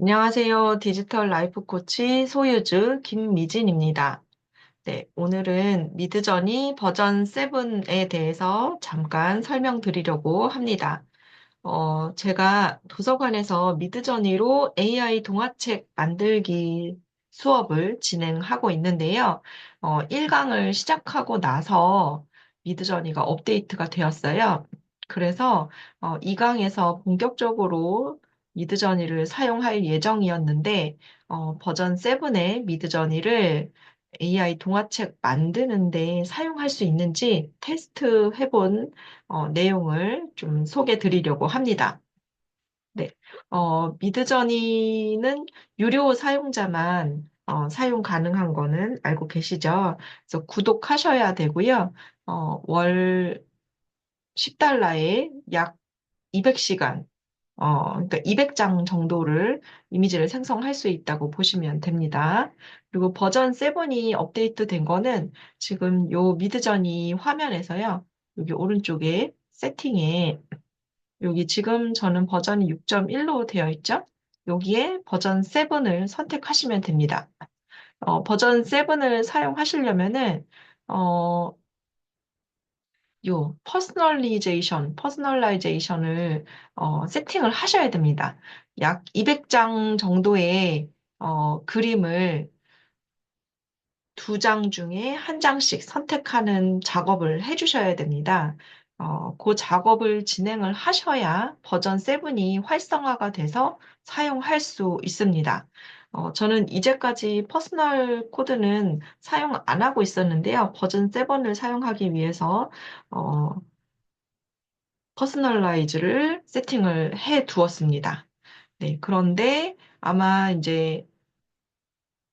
안녕하세요. 디지털 라이프 코치 소유주 김미진입니다. 네, 오늘은 미드저니 버전 7에 대해서 잠깐 설명드리려고 합니다. 어, 제가 도서관에서 미드저니로 AI 동화책 만들기 수업을 진행하고 있는데요. 어, 1강을 시작하고 나서 미드저니가 업데이트가 되었어요. 그래서 어, 2강에서 본격적으로 미드저니를 사용할 예정이었는데 어, 버전 7의 미드저니를 AI 동화책 만드는데 사용할 수 있는지 테스트 해본 어, 내용을 좀 소개해 드리려고 합니다. 네. 어, 미드저니는 유료 사용자만 어, 사용 가능한 거는 알고 계시죠? 그래서 구독하셔야 되고요. 어, 월 10달러에 약 200시간, 어, 그러니까 200장 정도를 이미지를 생성할 수 있다고 보시면 됩니다. 그리고 버전 7이 업데이트 된 거는 지금 요 미드저니 화면에서요. 여기 오른쪽에 세팅에 여기 지금 저는 버전이 6.1로 되어 있죠? 여기에 버전 7을 선택하시면 됩니다. 어, 버전 7을 사용하시려면은 어, 요 퍼스널리제이션, 퍼스널라이제이션을 어, 세팅을 하셔야 됩니다. 약 200장 정도의 어, 그림을 두 장 중에 한 장씩 선택하는 작업을 해주셔야 됩니다. 어, 그 작업을 진행을 하셔야 버전 7이 활성화가 돼서 사용할 수 있습니다. 어, 저는 이제까지 퍼스널 코드는 사용 안 하고 있었는데요. 버전 7을 사용하기 위해서 어, 퍼스널라이즈를 세팅을 해 두었습니다. 네, 그런데 아마 이제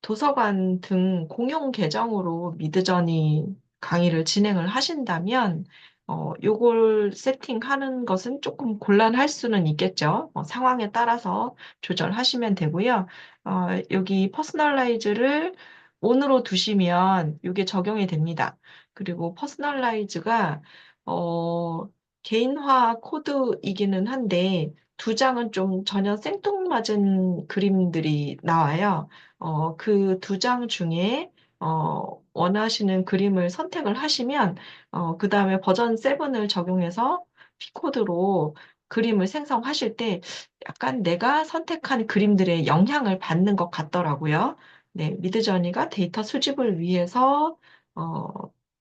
도서관 등 공용 계정으로 미드저니 강의를 진행을 하신다면, 어, 요걸 세팅하는 것은 조금 곤란할 수는 있겠죠. 어, 상황에 따라서 조절하시면 되고요. 어, 여기 퍼스널라이즈를 온으로 두시면 이게 적용이 됩니다. 그리고 퍼스널라이즈가, 어, 개인화 코드이기는 한데, 두 장은 좀 전혀 생뚱맞은 그림들이 나와요. 어, 그 두 장 중에 어, 원하시는 그림을 선택을 하시면 어, 그 다음에 버전 7을 적용해서 P코드로 그림을 생성하실 때 약간 내가 선택한 그림들의 영향을 받는 것 같더라고요. 네, 미드저니가 데이터 수집을 위해서 어,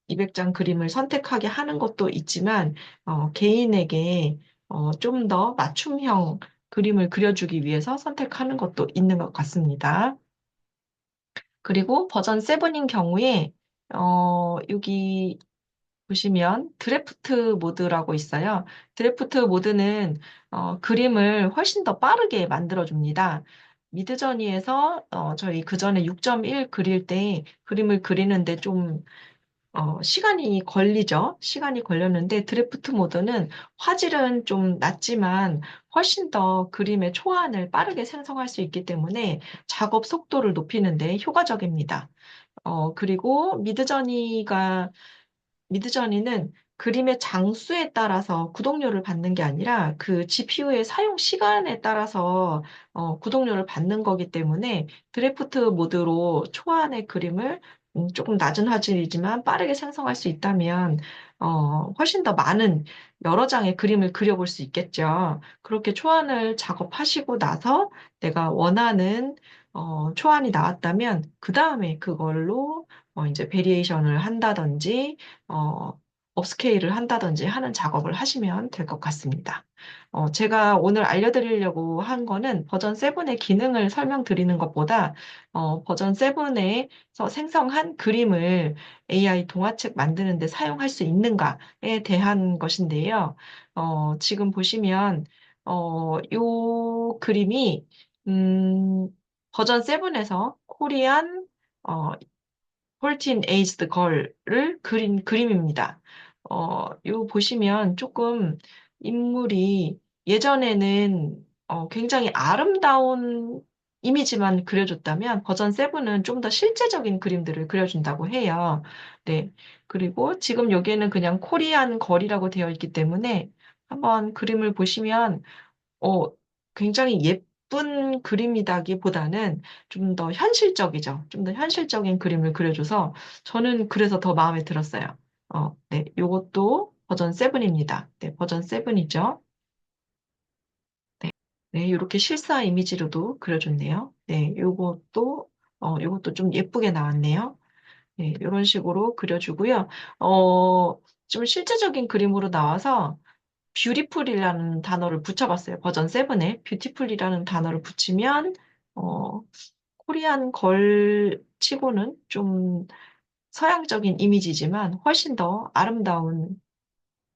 200장 그림을 선택하게 하는 것도 있지만 어, 개인에게 어, 좀 더 맞춤형 그림을 그려주기 위해서 선택하는 것도 있는 것 같습니다. 그리고 버전 7인 경우에, 어, 여기 보시면 드래프트 모드라고 있어요. 드래프트 모드는 어, 그림을 훨씬 더 빠르게 만들어줍니다. 미드저니에서 어, 저희 그 전에 6.1 그릴 때 그림을 그리는데 좀 어, 시간이 걸리죠. 시간이 걸렸는데 드래프트 모드는 화질은 좀 낮지만 훨씬 더 그림의 초안을 빠르게 생성할 수 있기 때문에 작업 속도를 높이는 데 효과적입니다. 어, 그리고 미드저니가 미드저니는 그림의 장수에 따라서 구독료를 받는 게 아니라 그 GPU의 사용 시간에 따라서 어, 구독료를 받는 거기 때문에 드래프트 모드로 초안의 그림을 음, 조금 낮은 화질이지만 빠르게 생성할 수 있다면 어, 훨씬 더 많은 여러 장의 그림을 그려볼 수 있겠죠. 그렇게 초안을 작업하시고 나서 내가 원하는 어, 초안이 나왔다면 그 다음에 그걸로 어, 이제 베리에이션을 한다든지 어, 업스케일을 한다든지 하는 작업을 하시면 될 것 같습니다. 어, 제가 오늘 알려드리려고 한 거는 버전 7의 기능을 설명드리는 것보다 어, 버전 7에서 생성한 그림을 AI 동화책 만드는 데 사용할 수 있는가에 대한 것인데요. 어, 지금 보시면 어, 요 그림이 음, 버전 7에서 코리안 어, 14 aged girl을 그린 그림입니다. 어, 요 보시면 조금 인물이 예전에는 어, 굉장히 아름다운 이미지만 그려줬다면 버전 7은 좀 더 실제적인 그림들을 그려준다고 해요. 네. 그리고 지금 여기에는 그냥 코리안 걸이라고 되어 있기 때문에 한번 그림을 보시면 어, 굉장히 예쁜 그림이다기보다는 좀 더 현실적이죠. 좀 더 현실적인 그림을 그려줘서 저는 그래서 더 마음에 들었어요. 어, 네, 요것도 버전 7입니다. 네, 버전 7이죠. 네, 네, 이렇게 실사 이미지로도 그려줬네요. 네, 요것도, 어, 요것도 좀 예쁘게 나왔네요. 네, 이런 식으로 그려주고요. 어, 좀 실제적인 그림으로 나와서 뷰티풀이라는 단어를 붙여봤어요. 버전 7에 뷰티풀이라는 단어를 붙이면 어, 코리안 걸 치고는 좀 서양적인 이미지지만 훨씬 더 아름다운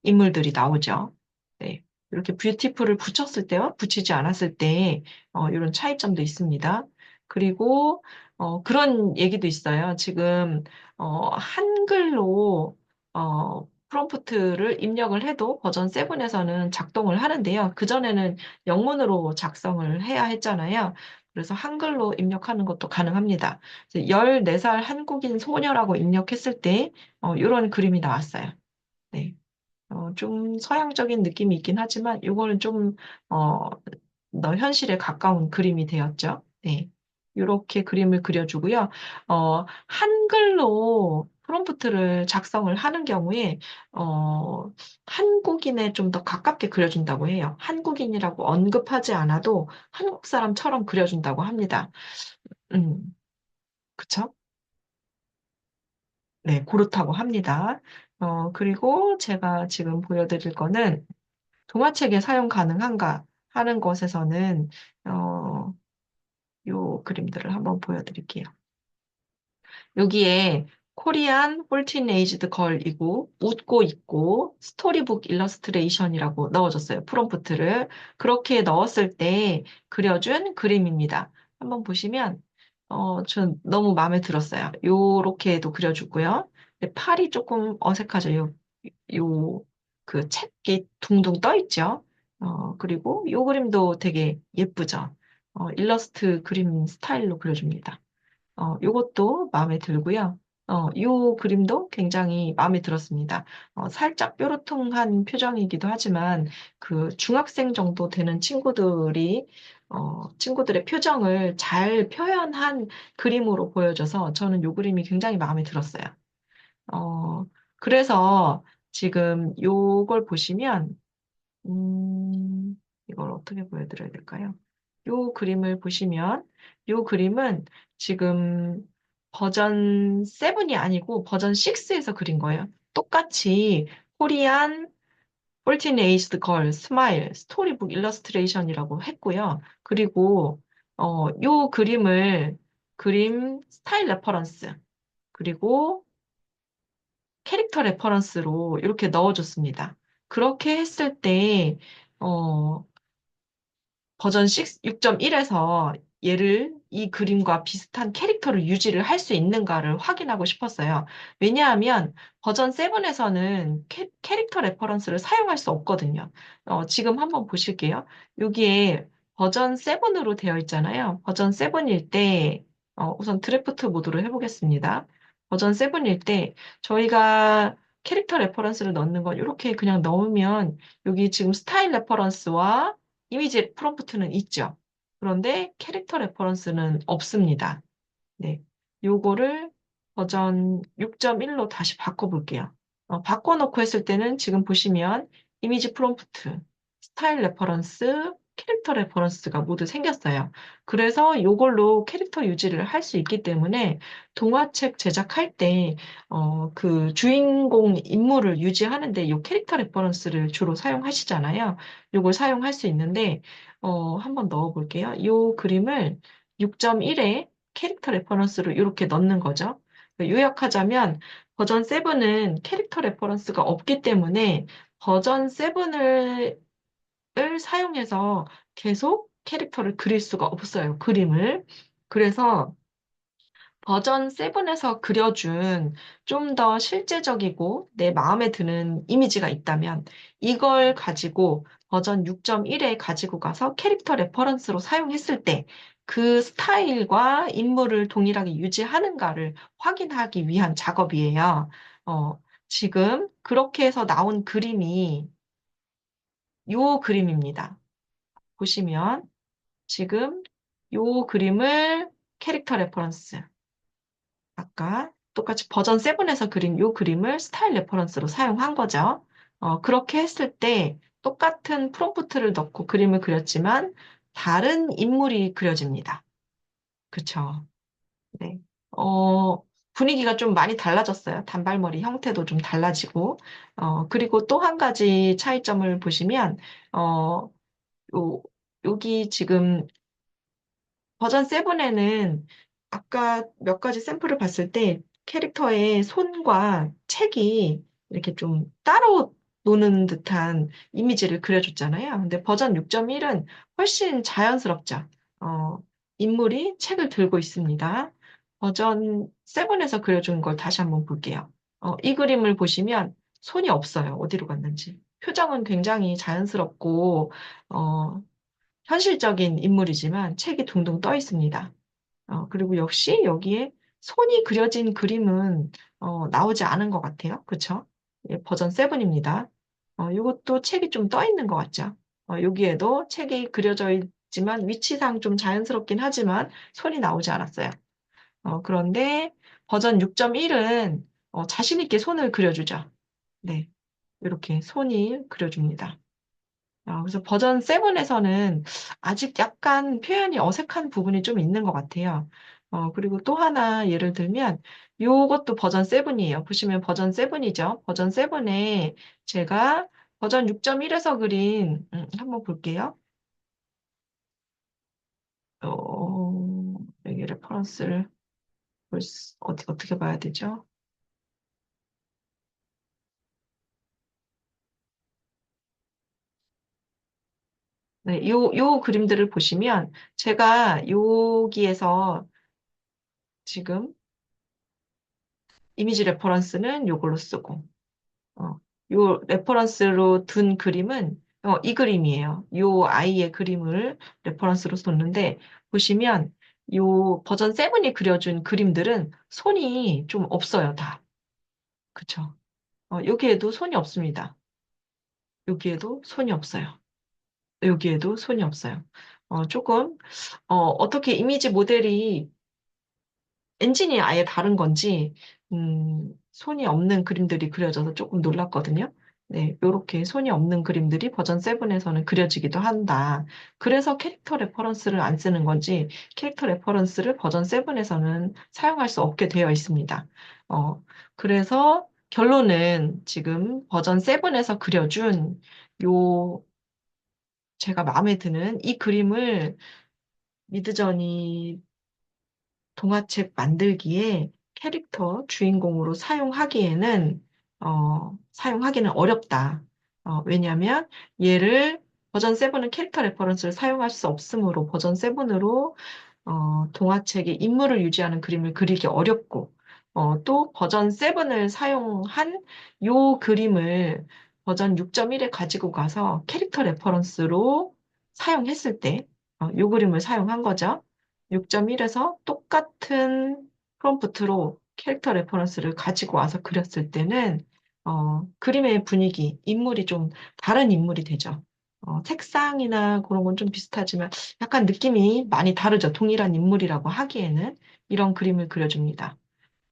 인물들이 나오죠. 네. 이렇게 뷰티풀을 붙였을 때와 붙이지 않았을 때 어, 이런 차이점도 있습니다. 그리고 어, 그런 얘기도 있어요. 지금 어, 한글로 어, 프롬프트를 입력을 해도 버전 7에서는 작동을 하는데요. 그전에는 영문으로 작성을 해야 했잖아요. 그래서 한글로 입력하는 것도 가능합니다. 14살 한국인 소녀라고 입력했을 때 어, 이런 그림이 나왔어요. 네. 어, 좀 서양적인 느낌이 있긴 하지만 이거는 좀, 어, 더 현실에 가까운 그림이 되었죠. 네. 이렇게 그림을 그려주고요. 어, 한글로 프롬프트를 작성을 하는 경우에, 어, 한국인에 좀 더 가깝게 그려준다고 해요. 한국인이라고 언급하지 않아도 한국 사람처럼 그려준다고 합니다. 음, 그쵸? 네, 그렇다고 합니다. 어, 그리고 제가 지금 보여드릴 거는 동화책에 사용 가능한가 하는 것에서는 어, 요 그림들을 한번 보여드릴게요. 여기에 코리안 홀틴 에이지드 걸이고 웃고 있고 스토리북 일러스트레이션이라고 넣어줬어요. 프롬프트를 그렇게 넣었을 때 그려준 그림입니다. 한번 보시면 어, 전 너무 마음에 들었어요. 요렇게도 그려주고요. 팔이 조금 어색하죠. 요, 요, 그 책이 둥둥 떠 있죠. 어, 그리고 요 그림도 되게 예쁘죠. 어, 일러스트 그림 스타일로 그려줍니다. 어, 요것도 마음에 들고요. 어, 요 그림도 굉장히 마음에 들었습니다. 어, 살짝 뾰루퉁한 표정이기도 하지만 그 중학생 정도 되는 친구들이 어, 친구들의 표정을 잘 표현한 그림으로 보여져서 저는 요 그림이 굉장히 마음에 들었어요. 어, 그래서 지금 요걸 보시면 음, 이걸 어떻게 보여드려야 될까요? 요 그림을 보시면, 요 그림은 지금 버전 7이 아니고 버전 6에서 그린 거예요. 똑같이 코리안 14 Aged Girl 스마일 스토리북 일러스트레이션이라고 했고요. 그리고 어, 요 그림을 그림 스타일 레퍼런스 그리고 캐릭터 레퍼런스로 이렇게 넣어줬습니다. 그렇게 했을 때 어, 버전 6.1에서 얘를 이 그림과 비슷한 캐릭터를 유지를 할 수 있는가를 확인하고 싶었어요. 왜냐하면 버전 7에서는 캐, 캐릭터 레퍼런스를 사용할 수 없거든요. 어, 지금 한번 보실게요. 여기에 버전 7으로 되어 있잖아요. 버전 7일 때 어, 우선 드래프트 모드로 해보겠습니다. 버전 7일 때 저희가 캐릭터 레퍼런스를 넣는 건 이렇게 그냥 넣으면 여기 지금 스타일 레퍼런스와 이미지 프롬프트는 있죠. 그런데 캐릭터 레퍼런스는 없습니다. 네. 요거를 버전 6.1로 다시 바꿔볼게요. 어, 바꿔놓고 했을 때는 지금 보시면 이미지 프롬프트, 스타일 레퍼런스, 캐릭터 레퍼런스가 모두 생겼어요. 그래서 이걸로 캐릭터 유지를 할 수 있기 때문에 동화책 제작할 때, 어, 그 주인공 인물을 유지하는데 이 캐릭터 레퍼런스를 주로 사용하시잖아요. 이걸 사용할 수 있는데, 어, 한번 넣어 볼게요. 이 그림을 6.1에 캐릭터 레퍼런스로 이렇게 넣는 거죠. 요약하자면 버전 7은 캐릭터 레퍼런스가 없기 때문에 버전 7을 사용해서 계속 캐릭터를 그릴 수가 없어요. 그림을. 그래서 버전 7에서 그려준 좀 더 실제적이고 내 마음에 드는 이미지가 있다면 이걸 가지고 버전 6.1에 가지고 가서 캐릭터 레퍼런스로 사용했을 때 그 스타일과 인물을 동일하게 유지하는가를 확인하기 위한 작업이에요. 어, 지금 그렇게 해서 나온 그림이 요 그림입니다. 보시면 지금 요 그림을 캐릭터 레퍼런스, 아까 똑같이 버전 7에서 그린 요 그림을 스타일 레퍼런스로 사용한 거죠. 어, 그렇게 했을 때 똑같은 프롬프트를 넣고 그림을 그렸지만 다른 인물이 그려집니다. 그쵸? 네. 어, 분위기가 좀 많이 달라졌어요. 단발머리 형태도 좀 달라지고. 어, 그리고 또 한 가지 차이점을 보시면, 어, 요, 여기 지금 버전 7에는 아까 몇 가지 샘플을 봤을 때 캐릭터의 손과 책이 이렇게 좀 따로 노는 듯한 이미지를 그려줬잖아요. 근데 버전 6.1은 훨씬 자연스럽죠. 어, 인물이 책을 들고 있습니다. 버전 7에서 그려준 걸 다시 한번 볼게요. 어, 이 그림을 보시면 손이 없어요. 어디로 갔는지. 표정은 굉장히 자연스럽고, 어, 현실적인 인물이지만 책이 둥둥 떠 있습니다. 어, 그리고 역시 여기에 손이 그려진 그림은 어, 나오지 않은 것 같아요. 그쵸? 예, 버전 7입니다. 어, 이것도 책이 좀 떠 있는 것 같죠? 어, 여기에도 책이 그려져 있지만 위치상 좀 자연스럽긴 하지만 손이 나오지 않았어요. 어, 그런데 버전 6.1은 자신 있게 손을 그려주죠. 네, 이렇게 손이 그려줍니다. 아, 그래서 버전 7에서는 아직 약간 표현이 어색한 부분이 좀 있는 것 같아요. 어, 그리고 또 하나 예를 들면, 요것도 버전 7이에요. 보시면 버전 7이죠. 버전 7에 제가 버전 6.1에서 그린, 음, 한번 볼게요. 어, 여기 레퍼런스를 볼 수, 어떻게, 어떻게 봐야 되죠? 네, 요, 요 그림들을 보시면 제가 여기에서 지금 이미지 레퍼런스는 요걸로 쓰고, 어, 요 레퍼런스로 둔 그림은 어, 이 그림이에요. 요 아이의 그림을 레퍼런스로 뒀는데 보시면 요 버전 7이 그려준 그림들은 손이 좀 없어요, 다. 그쵸? 어, 여기에도 손이 없습니다. 여기에도 손이 없어요. 여기에도 손이 없어요. 어, 조금 어, 어떻게 이미지 모델이 엔진이 아예 다른 건지, 음, 손이 없는 그림들이 그려져서 조금 놀랐거든요. 네, 요렇게 손이 없는 그림들이 버전 7에서는 그려지기도 한다. 그래서 캐릭터 레퍼런스를 안 쓰는 건지, 캐릭터 레퍼런스를 버전 7에서는 사용할 수 없게 되어 있습니다. 어, 그래서 결론은 지금 버전 7에서 그려준 요, 제가 마음에 드는 이 그림을 미드저니 동화책 만들기에 캐릭터 주인공으로 사용하기에는 어, 사용하기는 어렵다. 어, 왜냐하면 얘를 버전 7은 캐릭터 레퍼런스를 사용할 수 없으므로 버전 7으로 어, 동화책의 인물을 유지하는 그림을 그리기 어렵고 어, 또 버전 7을 사용한 요 그림을 버전 6.1에 가지고 가서 캐릭터 레퍼런스로 사용했을 때, 어, 요 그림을 사용한 거죠. 6.1에서 똑같은 프롬프트로 캐릭터 레퍼런스를 가지고 와서 그렸을 때는 어, 그림의 분위기, 인물이 좀 다른 인물이 되죠. 어, 색상이나 그런 건 좀 비슷하지만 약간 느낌이 많이 다르죠. 동일한 인물이라고 하기에는 이런 그림을 그려줍니다.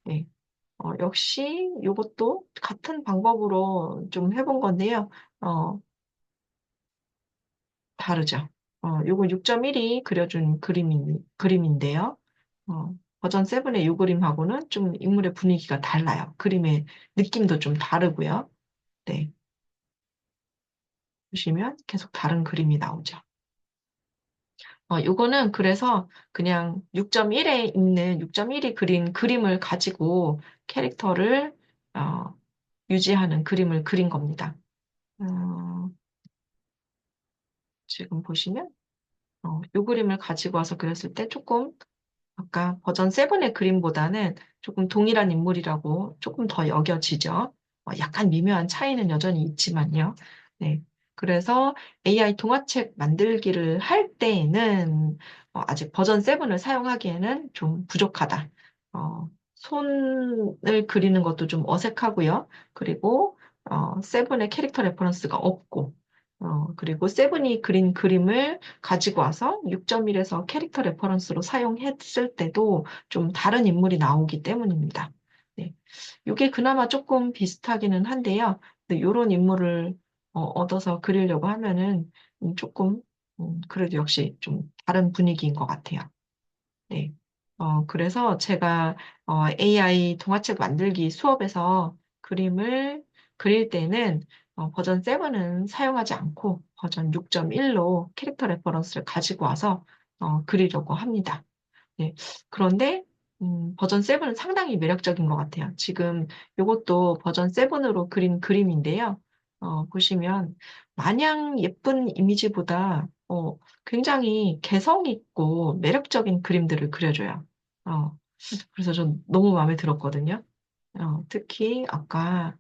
네. 어, 역시 이것도 같은 방법으로 좀 해본 건데요. 어, 다르죠. 어, 요거 6.1이 그려준 그림, 그림인데요. 어, 버전 7의 이 그림하고는 좀 인물의 분위기가 달라요. 그림의 느낌도 좀 다르고요. 네. 보시면 계속 다른 그림이 나오죠. 어, 요거는 그래서 그냥 6.1에 있는 6.1이 그린 그림을 가지고 캐릭터를 어, 유지하는 그림을 그린 겁니다. 어, 지금 보시면 어, 요 그림을 가지고 와서 그렸을 때 조금 아까 버전 7의 그림보다는 조금 동일한 인물이라고 조금 더 여겨지죠. 어, 약간 미묘한 차이는 여전히 있지만요. 네. 그래서 AI 동화책 만들기를 할 때에는 어, 아직 버전 7을 사용하기에는 좀 부족하다. 어, 손을 그리는 것도 좀 어색하고요. 그리고 어, 7의 캐릭터 레퍼런스가 없고 어, 그리고 세븐이 그린 그림을 가지고 와서 6.1에서 캐릭터 레퍼런스로 사용했을 때도 좀 다른 인물이 나오기 때문입니다. 네. 이게 그나마 조금 비슷하기는 한데요. 이런 인물을 어, 얻어서 그리려고 하면은 음, 조금 음, 그래도 역시 좀 다른 분위기인 것 같아요. 네. 어, 그래서 제가 어, AI 동화책 만들기 수업에서 그림을 그릴 때는 어, 버전 7은 사용하지 않고 버전 6.1로 캐릭터 레퍼런스를 가지고 와서 어, 그리려고 합니다. 네. 그런데 음, 버전 7은 상당히 매력적인 것 같아요. 지금 이것도 버전 7으로 그린 그림인데요. 어, 보시면 마냥 예쁜 이미지보다 어, 굉장히 개성 있고 매력적인 그림들을 그려줘요. 어, 그래서 전 너무 마음에 들었거든요. 어, 특히 아까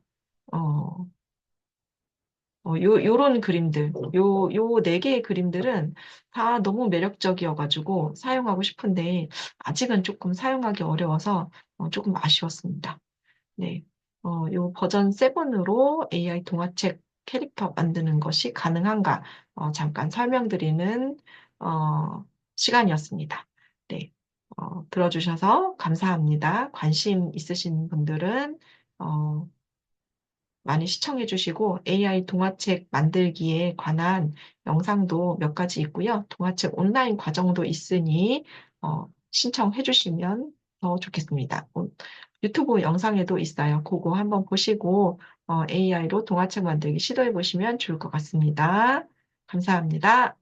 어, 어, 요, 요런 그림들, 요, 요 네 개의 그림들은 다 너무 매력적이어가지고 사용하고 싶은데 아직은 조금 사용하기 어려워서 어, 조금 아쉬웠습니다. 네. 어, 요 버전 7으로 AI 동화책 캐릭터 만드는 것이 가능한가 어, 잠깐 설명드리는 어, 시간이었습니다. 네. 어, 들어주셔서 감사합니다. 관심 있으신 분들은 어, 많이 시청해 주시고 AI 동화책 만들기에 관한 영상도 몇 가지 있고요. 동화책 온라인 과정도 있으니 어, 신청해 주시면 더 좋겠습니다. 어, 유튜브 영상에도 있어요. 그거 한번 보시고 AI로 동화책 만들기 시도해 보시면 좋을 것 같습니다. 감사합니다.